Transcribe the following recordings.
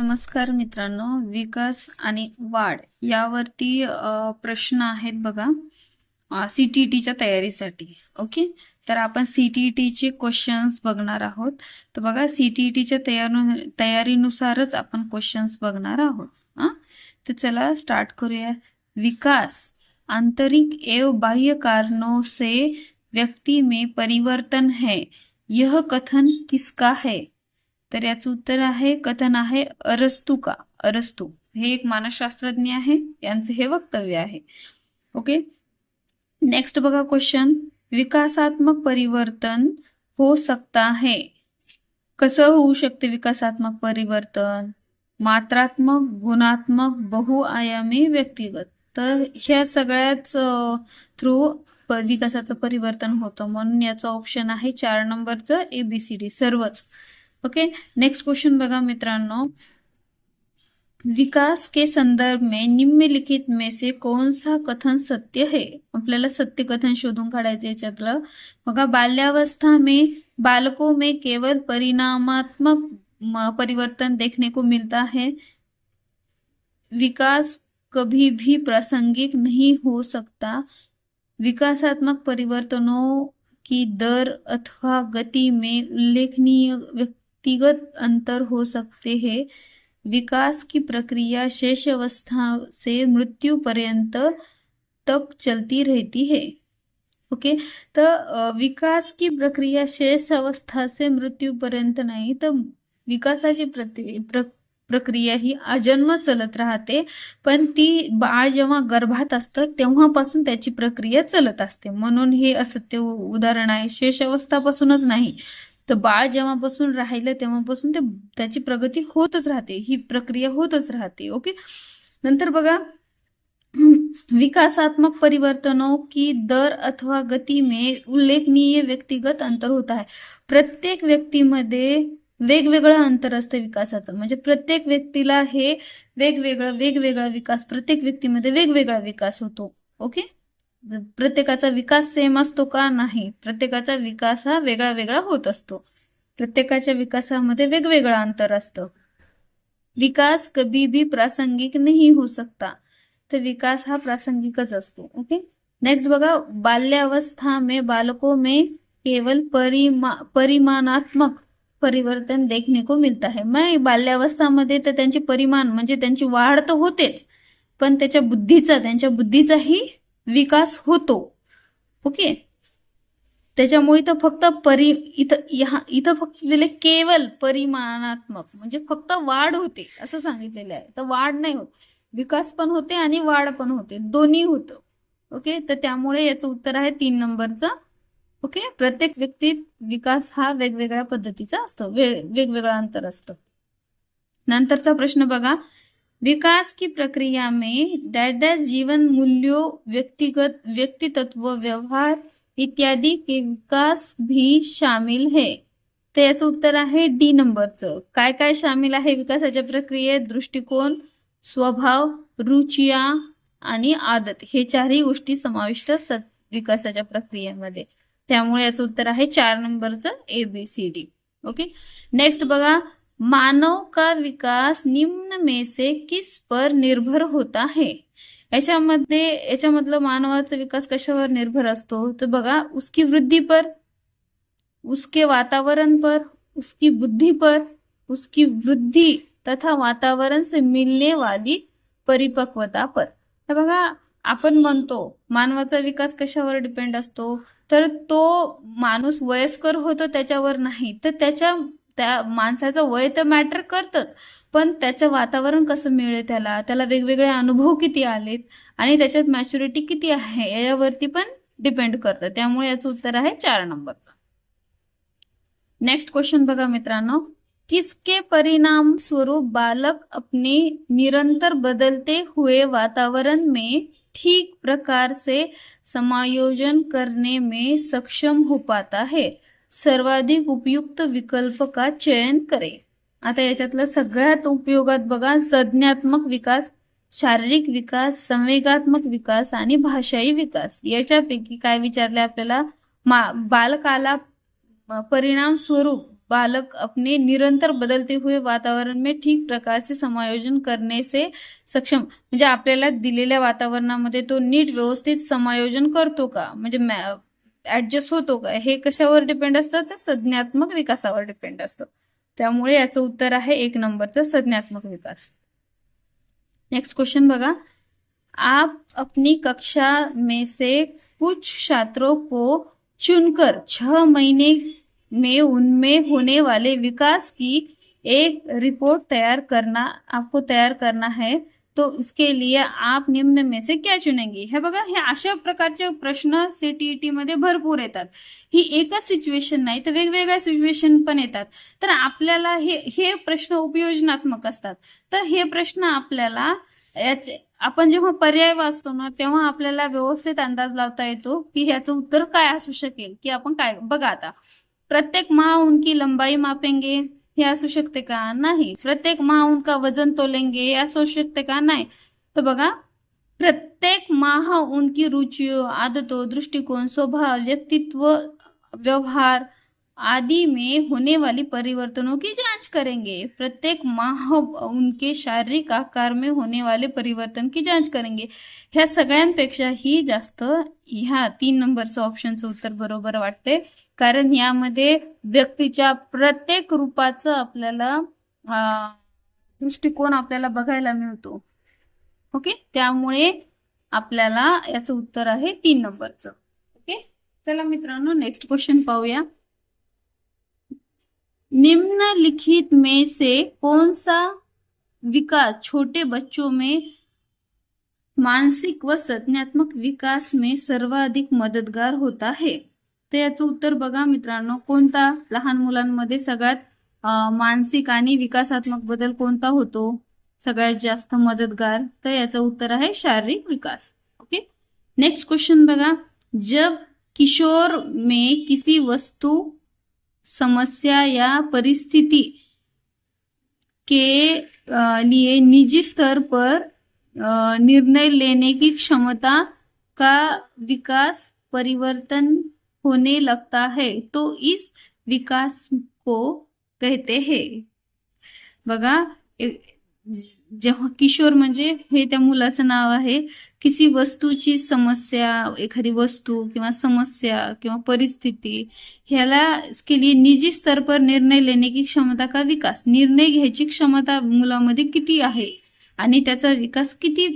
नमस्कार मित्रांनो विकास आणि वाढ यावरती प्रश्न आहेत बघा सी टी टीच्या तयारीसाठी ओके? तर आपण सी टी टीचे क्वेश्चन्स बघणार आहोत. तर बघा सी टी टीच्या तयार तयारीनुसारच आपण क्वेश्चन्स बघणार आहोत हां? तर चला स्टार्ट करूया. विकास आंतरिक एवं बाह्य कारणों से व्यक्ति में परिवर्तन है। यह कथन किसका है? तर याचं उत्तर आहे कथन आहे अरस्तु का? अरस्तू. हे एक मानसशास्त्रज्ञ आहे यांचं हे वक्तव्य आहे. ओके नेक्स्ट बघा क्वेश्चन विकासात्मक परिवर्तन हो सकता है. कसं होऊ शकते विकासात्मक परिवर्तन? मात्रात्मक गुणात्मक बहुआयामी व्यक्तिगत. तर ह्या सगळ्याच थ्रू विकासाचं परिवर्तन होतं. म्हणून याचं ऑप्शन आहे चार नंबरचं एबीसीडी सर्वच. ओके नेक्स्ट क्वेश्चन बघा मित्रांनो. विकास के संदर्भ में निम्नलिखित में से कौन सा कथन सत्य है? आपल्याला सत्य कथन शोधून बघा, बाल्यावस्था में बालकों में केवल परिणामात्मक परिवर्तन देखने को मिलता है. विकास कभी भी प्रासंगिक नहीं हो सकता. विकासात्मक परिवर्तनों की दर अथवा गति में उल्लेखनीय व्यक्तिगत अंतर हो सकते हैं। विकास की प्रक्रिया शेष अवस्था से मृत्यु पर्यंत तक चलती रहती है। ओके? तर विकास की प्रक्रिया शेष अवस्था से मृत्यूपर्यंत नाही तर विकासाची प्रति प्र प्रक्रिया ही अजन्म चलत राहते पण ती बाळ जेव्हा गर्भात असतं तेव्हापासून त्याची प्रक्रिया चलत असते. म्हणून हे असत्य उदाहरण आहे. शेष अवस्थापासूनच नाही. तर बाळ जेव्हापासून राहिलं तेव्हापासून ते त्याची प्रगती होतच राहते ही प्रक्रिया होतच राहते ओके नंतर बघा विकासात्मक परिवर्तनों की दर अथवा गती में उल्लेखनीय व्यक्तिगत अंतर होता है। प्रत्येक व्यक्तीमध्ये वेगवेगळं अंतर असतं विकासाचं म्हणजे प्रत्येक व्यक्तीला हे वेगवेगळं वेगवेगळा विकास प्रत्येक व्यक्तीमध्ये वेगवेगळा विकास होतो ओके प्रत्येकाचा विकास सेम असतो का नाही? प्रत्येकाचा विकास हा वेगळा वेगळा होत असतो. प्रत्येकाच्या विकासामध्ये वेगवेगळं अंतर असतं. विकास कभी भी प्रासंगिक नाही हो सकता तर विकास हा प्रासंगिकच असतो. ओके नेक्स्ट बघा बाल्यावस्था में बालकों में केवल परिमा परिमाणात्मक परिवर्तन देखने को मिलता है. मग बाल्यावस्थामध्ये तर त्यांचे परिमाण म्हणजे त्यांची वाढ तर होतेच पण त्याच्या बुद्धीचा त्यांच्या बुद्धीचाही विकास होतो. ओके? त्याच्यामुळे इथं फक्त परि इथं इथं फक्त दिले केवल परिमाणात्मक म्हणजे फक्त वाढ होते असं सांगितलेलं आहे. तर वाढ नाही होत. विकास पण होते आणि वाढ पण होते. दोन्ही होतं. ओके? तर त्यामुळे याचं उत्तर आहे तीन नंबरचं. ओके? प्रत्येक व्यक्तीत विकास हा वेगवेगळ्या पद्धतीचा असतो. वेगवेगळा अंतर असतं. नंतरचा प्रश्न बघा. विकास की प्रक्रिया में डैश डैश जीवन मूल्यों व्यक्तिगत व्यक्तित्व व्यवहार इत्यादि के विकास भी शामिल है। तर याचं उत्तर आहे डी नंबरचं. काय काय शामिल आहे विकासाच्या प्रक्रियेत? दृष्टिकोन स्वभाव रुचिया आणि आदत. हे चारही गोष्टी समाविष्ट असतात विकासाच्या प्रक्रियेमध्ये. त्यामुळे याचं उत्तर आहे चार नंबरचं A B C D okay next बघा मानव का विकास निम्न में से किस पर निर्भर होता है? याच्यामध्ये याच्यामधलं मानवाचा विकास कशावर निर्भर असतो? तर बघा उसकी वृद्धी पर उसके वातावरण पर उसकी बुद्धि पर उसकी वृद्धि तथा वातावरण से मिलने वाली परिपक्वता पर. तर बघा आपण म्हणतो मानवाचा विकास कशावर डिपेंड असतो? तर तो माणूस वयस्कर होतो त्याच्यावर नाही. तर त्याच्या त्या माणसाचं वय तर मॅटर करतच. पण त्याचं वातावरण कसं मिळेल त्याला? त्याला वेगवेगळे अनुभव किती आलेत? आणि त्याच्यात मॅच्युरिटी किती आहे? यावरती पण डिपेंड करतं. त्यामुळे याचं उत्तर आहे चार नंबरचं. नेक्स्ट क्वेश्चन बघा मित्रांनो. किसके परिणाम स्वरूप बालक अपने निरंतर बदलते हुए वातावरण में ठीक प्रकार से समायोजन करने में सक्षम हो पाता है? सर्वाधिक उपयुक्त विकल्प का चयन करे? आता याच्यातलं सगळ्यात उपयोगात बघा संज्ञात्मक विकास शारीरिक विकास संवेगात्मक विकास आणि भाषाई विकास. याच्यापैकी काय विचारले आपल्याला? बालकाला परिणाम स्वरूप बालक अपने निरंतर बदलते हुए वातावरण में ठीक प्रकार से समायोजन करने से सक्षम. म्हणजे आपल्याला दिलेल्या वातावरणामध्ये तो नीट व्यवस्थित समायोजन करतो का? म्हणजे ऍडजस्ट होतो का? हे कशावर डिपेंड असतं? तर संज्ञात्मक विकासावर डिपेंड असतं. त्यामुळे याचं उत्तर आहे एक नंबरचं संज्ञात्मक विकास. नेक्स्ट क्वेश्चन बघा. आप अपनी कक्षा में से कुछ छात्रों को चुनकर छह महीने में उनमें होने वाले विकास की एक रिपोर्ट तैयार करना आपको तैयार करना है। तो इसके लिए आप निम्न में से क्या चुनेंगे? हे बघा हे अशा प्रकारचे प्रश्न सीटीईटी मध्ये भरपूर येतात. ही एकच सिच्युएशन नाही तर वेगवेगळ्या सिच्युएशन पण येतात. तर आपल्याला हे हे प्रश्न उपयोजनात्मक असतात. तर हे प्रश्न आपल्याला याचे आपण जेव्हा पर्याय वाचतो ना तेव्हा आपल्याला व्यवस्थित अंदाज लावता येतो की ह्याचं उत्तर काय असू शकेल. की आपण काय बघा आता प्रत्येक महा उनकी लंबाई मापेंगे हे असू शकते का? नाही. प्रत्येक माह उनका वज़न तोलेंगे हे असू शकते का? नाही. तर बघा, प्रत्येक माह उनकी रुचियों आदतों, दृष्टिकोन, स्वभाव, व्यक्तित्व, व्यवहार आदि में होने वाली परिवर्तनों की जाँच करेंगे. प्रत्येक माह उनके शारीरिक आकार में होने वाले परिवर्तन की जाँच करेंगे. ह्या सगळ्यांपेक्षाही जास्त ह्या तीन नंबरचं ऑप्शनचं उत्तर बरोबर वाटते कारण यामध्ये व्यक्तीच्या प्रत्येक रूपाचं आपल्याला दृष्टिकोन आपल्याला बघायला मिळतो. ओके? त्यामुळे आपल्याला याचं उत्तर आहे तीन नंबरचं. ओके? चला मित्रांनो नेक्स्ट क्वेश्चन पाहूया. निम्नलिखित में से कौन सा विकास छोटे बच्चों में मानसिक व संज्ञात्मक विकास में सर्वाधिक मदतगार होता है? तर याचं उत्तर बघा मित्रांनो कोणता लहान मुलांमध्ये सगळ्यात मानसिक आणि विकासात्मक बदल कोणता होतो? सगळ्यात जास्त मदतगार? तर याचं उत्तर आहे शारीरिक विकास. ओके? नेक्स्ट क्वेश्चन बघा. जब किशोर में किसी वस्तु समस्या या परिस्थिति के लिए निजी स्तर पर निर्णय लेने की क्षमता का विकास परिवर्तन होने लगता है तो इस विकास को कहते हैं। बघा जेव्हा किशोर म्हणजे हे त्या मुलाचं नाव आहे किसी वस्तूची समस्या एखादी वस्तू किंवा समस्या किंवा परिस्थिती ह्याला केली लिए निजी स्तर पर निर्णय लेने की क्षमता का विकास? निर्णय घ्यायची क्षमता मुलामध्ये किती आहे? आणि त्याचा विकास किती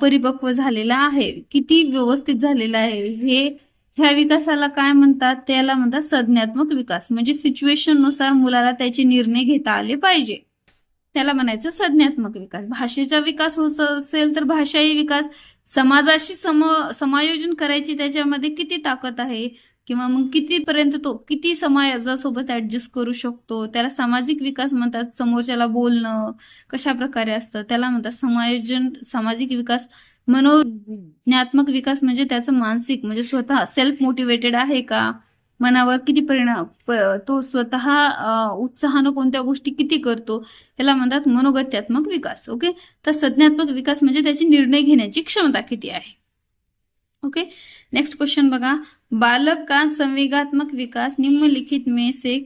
परिपक्व झालेला आहे? किती व्यवस्थित झालेला आहे? हे ह्या विकासाला काय म्हणतात? त्याला म्हणतात संज्ञात्मक विकास. म्हणजे सिच्युएशननुसार मुलाला त्याचे निर्णय घेता आले पाहिजे. त्याला म्हणायचं संज्ञात्मक विकास. भाषेचा विकास होत असेल तर भाषाही विकास. समाजाशी सम समायोजन करायची त्याच्यामध्ये किती ताकद आहे? किंवा मग कितीपर्यंत तो किती समाजासोबत ऍडजस्ट करू शकतो? त्याला सामाजिक विकास म्हणतात. समोरच्याला बोलणं कशा प्रकारे असतं? त्याला म्हणतात समायोजन सामाजिक विकास मनोज्ञात्मक विकास म्हणजे त्याचं मानसिक म्हणजे स्वतः सेल्फ मोटिवेटेड आहे का? मनावर किती परिणाम तो स्वतः उत्साहानं कोणत्या गोष्टी किती करतो? त्याला म्हणतात मनोगत्यात्मक विकास ओके? तर संज्ञात्मक विकास म्हणजे त्याची निर्णय घेण्याची क्षमता किती आहे? ओके? नेक्स्ट क्वेश्चन बघा. बालक का संवेगात्मक विकास निम्नलिखित में से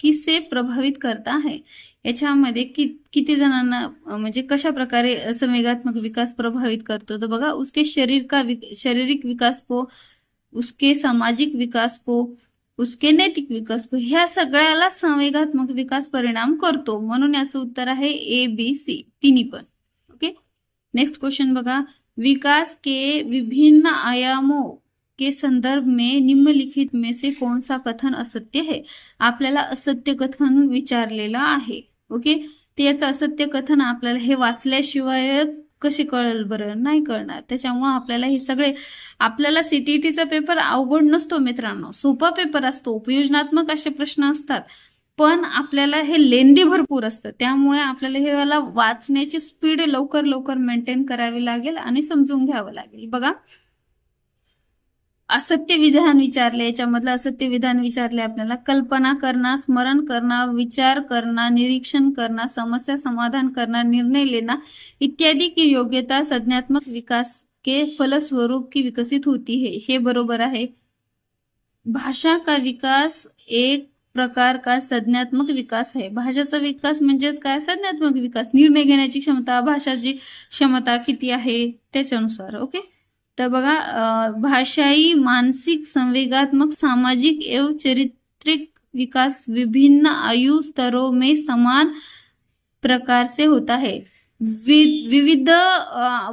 किसे प्रभावित करता है? याच्यामध्ये कि किती जणांना म्हणजे कशा प्रकारे संवेगात्मक विकास प्रभावित करतो? तर बघा उसके शरीर का विक- शारीरिक विकास को उसके सामाजिक विकास को उसके नैतिक विकास को ह्या सगळ्याला संवेगात्मक विकास परिणाम करतो. म्हणून याचं उत्तर आहे ए बी सी तिन्ही पण. ओके? नेक्स्ट क्वेश्चन बघा. विकास के विभिन्न आयामों के संदर्भ में निम्नलिखित में से कौन सा कथन असत्य है? आपल्याला असत्य कथन विचारलेलं आहे. ओके? ते याचं असत्य कथन आपल्याला हे वाचल्याशिवाय कशी कळेल बरं? नाही कळणार. त्याच्यामुळं आपल्याला हे सगळे आपल्याला सीटीईटीचा पेपर अवघड नसतो मित्रांनो. सोपा पेपर असतो. उपयोजनात्मक असे प्रश्न असतात. पण आपल्याला हे लेंदी भरपूर असतं. त्यामुळे आपल्याला हे वाला वाचण्याची स्पीड लवकर लवकर मेंटेन करावी लागेल आणि समजून घ्यावं लागेल. बघा. असत्य विधान विचारले याच्यामधलं असत्य विधान विचारले आपल्याला. कल्पना करणं स्मरण करणं विचार करना निरीक्षण करना समस्या समाधान करना निर्णय लेना इत्यादी की योग्यता संज्ञात्मक विकास के फलस्वरूप की विकसित होती है. हे बरोबर आहे. भाषा का विकास एक प्रकार का संज्ञात्मक विकास आहे. भाषेचा विकास म्हणजेच काय? संज्ञात्मक विकास. निर्णय घेण्याची क्षमता भाषाची क्षमता किती आहे? त्याच्यानुसार ओके? तर बघा भाषाई मानसिक संवेगात्मक सामाजिक एवं चरित्रिक विकास विभिन्न आयु स्तरों में समान प्रकार से होता है। वि- विविध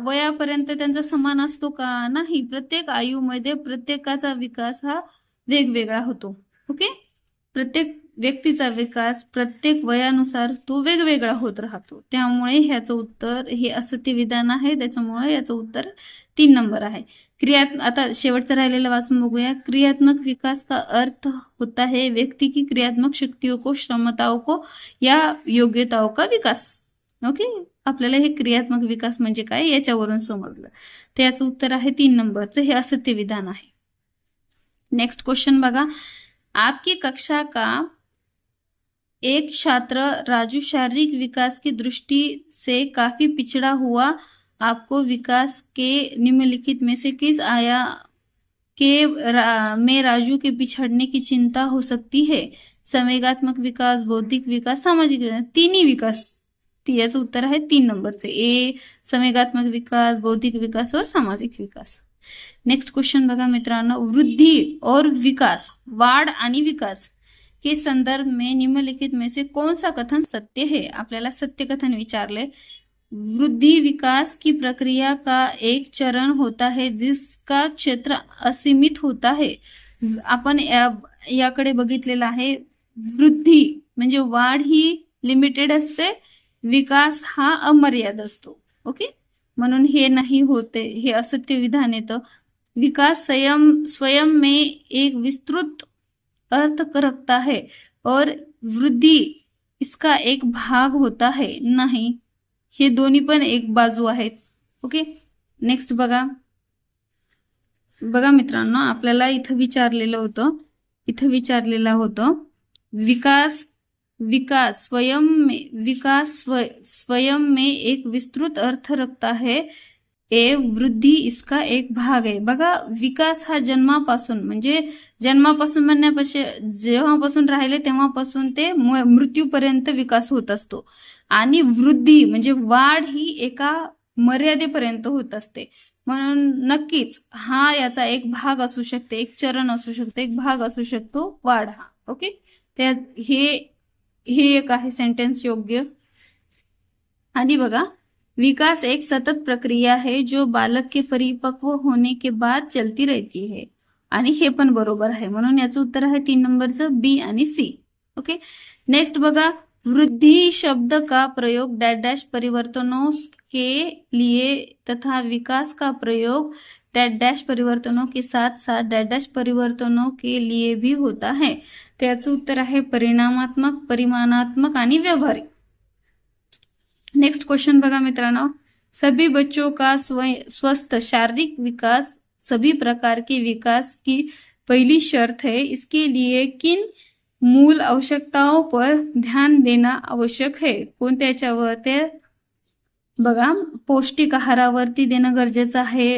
वयापर्यंत त्यांचा समान असतो का नाही प्रत्येक आयुमध्ये प्रत्येकाचा विकास हा वेगवेगळा होतो. ओके? प्रत्येक व्यक्तीचा विकास प्रत्येक वयानुसार तो वेगवेगळा होत राहतो. त्यामुळे ह्याचं उत्तर हे असत्य विधान आहे त्याच्यामुळे याचं उत्तर तीन नंबर आहे. क्रियात्मक आता शेवटचं राहिलेलं वाचून बघूया. क्रियात्मक विकास का अर्थ होता है? व्यक्ति की क्रियात्मक शक्तियों को क्षमताओं को या योग्यताओं का विकास. ओके? आपल्याला हे क्रियात्मक विकास म्हणजे काय? याच्यावरून समजलं. तर याचं उत्तर आहे तीन नंबरचं. हे असत्य विधान आहे. नेक्स्ट क्वेश्चन बघा. आपकी कक्षा का एक छात्र राजू शारीरिक विकास की दृष्टि से काफ़ी पिछड़ा हुआ। आपको विकास के निम्नलिखित में से किस आया के रा, में राजू के पिछड़ने की चिंता हो सकती है? संवेगात्मक विकास बौद्धिक विकास सामाजिक विकास तीन ही विकास याचं उत्तर आहे तीन नंबरचे ए संवेगात्मक विकास बौद्धिक विकास और सामाजिक विकास। नेक्स्ट क्वेश्चन बघा मित्रांनो वृद्धि और विकास वाढ विकास। के संदर्भ में निम्नलिखित में से कौन सा कथन सत्य है? आपल्याला सत्य कथन विचारले वृद्धि विकास की प्रक्रिया का एक चरण होता है जिसका क्षेत्र असीमित होता है. आपण या- बघितलेलं आहे. वृद्धी वाढ ही लिमिटेड विकास हा अमर्याद ओके? म्हणून हे नाही होते. हे असत्य विधान येतं. विकास स्वयं स्वयं में एक विस्तृत अर्थ रखता है और वृद्धि इसका एक भाग होता है। नाही हे दोन्ही पण एक बाजू आहेत. ओके नेक्स्ट बघा. बघा मित्रांनो आपल्याला इथं विचारलेलं होतं इथं विचारलेलं होतं विकास विकास स्वयं में विकास स्व, स्वयं में एक विस्तृत अर्थ रखता है. ए वृद्धी इसका एक भाग आहे. बघा विकास हा जन्मापासून म्हणजे जन्मापासून म्हणण्यापेक्षा जेव्हापासून राहिले तेव्हापासून ते मृत्यूपर्यंत विकास होत असतो. आणि वृद्धी म्हणजे वाढ ही एका मर्यादेपर्यंत होत असते. म्हणून नक्कीच हा याचा एक भाग असू शकते एक चरण असू शकते एक भाग असू शकतो वाढ हा. ओके? त्यात हे हे एक आहे सेंटेन्स योग्य. आणि बघा विकास एक सतत प्रक्रिया है जो बालक के परिपक्व होने के बाद चलती रहती है. आणि हे पण बरोबर आहे. म्हणून याचं उत्तर आहे तीन नंबरचं बी आणि सी ओके नेक्स्ट बघा वृद्धि शब्द का प्रयोग डैश डैश परिवर्तनों के लिए तथा विकास का प्रयोग डैश डैश परिवर्तनों के साथ साथ डैश डैश परिवर्तनों के लिए भी होता है. त्याचं उत्तर आहे परिणामात्मक परिमाणात्मक आणि व्यवहारिक. नेक्स्ट क्वेश्चन बघा मित्रांनो। सभी बच्चों का स्व- स्वस्थ शारीरिक विकास, सभी प्रकार के विकास की पहली शर्त है। इसके लिए किन मूल आवश्यकताओं पर ध्यान देना आवश्यक है? कौन ते बघा पौष्टिक आहारावरती देणं गरजेचं आहे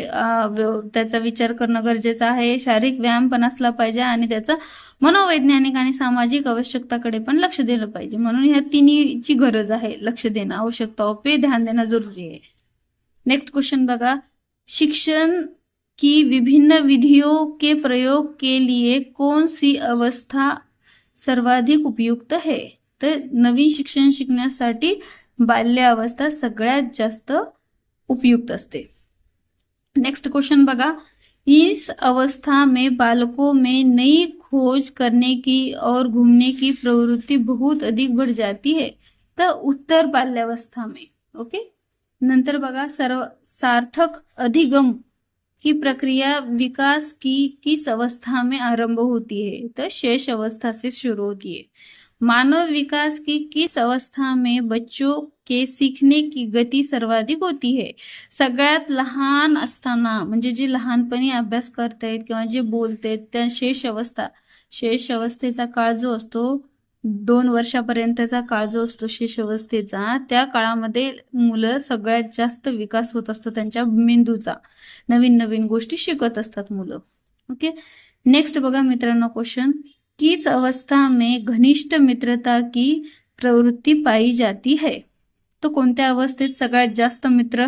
त्याचा विचार करणं गरजेचं आहे शारीरिक व्यायाम पण असला पाहिजे आणि त्याचा मनोवैज्ञानिक आणि सामाजिक आवश्यकताकडे पण लक्ष दिलं पाहिजे. म्हणून ह्या तिन्हीची गरज आहे लक्ष देणं आवश्यकता पे ध्यान देणं जरुरी आहे. नेक्स्ट क्वेश्चन बघा. शिक्षण की विभिन्न विधियों के प्रयोग के लिए कौन सी अवस्था सर्वाधिक उपयुक्त है? तर नवीन शिक्षण शिकण्यासाठी बाल्य अवस्था सगळ्यात जास्त उपयुक्त असते. नेक्स्ट क्वेश्चन बघा. इस अवस्था में बालकों में नई खोज करने की और घूमने की प्रवृत्ति बहुत अधिक बढ़ जाती है तर उत्तर बाल्यावस्था में ओके नंतर बघा, सर्व, सार्थक अधिगम की प्रक्रिया विकास की किस अवस्था में आरंभ होती है? तो शेष अवस्था से शुरू होती है. मानव विकास की किस अवस्था में बच्चों के सीखने की गती सर्वाधिक होती है? सगळ्यात लहान असताना म्हणजे जे लहानपणी अभ्यास करतायत किंवा जे बोलतायत त्या शेष अवस्था शेष अवस्थेचा काळ जो असतो दोन वर्षापर्यंतचा काळ जो असतो शेष अवस्थेचा त्या काळामध्ये मुलं सगळ्यात जास्त विकास होत असतो त्यांच्या मेंदूचा. नवीन नवीन गोष्टी शिकत असतात मुलं. ओके? नेक्स्ट बघा मित्रांनो क्वेश्चन किस अवस्था में घनिष्ठ मित्रता की प्रवृत्ति पाई जाती है। तो कोणत्या अवस्थेत सगळ्यात जास्त मित्र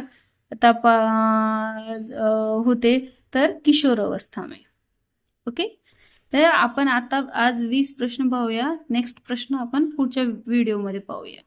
आता होते? तर किशोर अवस्था में. ओके तर आपण आता आज वीस प्रश्न पाहूया. नेक्स्ट प्रश्न आपण पुढच्या व्हिडिओमध्ये पाहूया.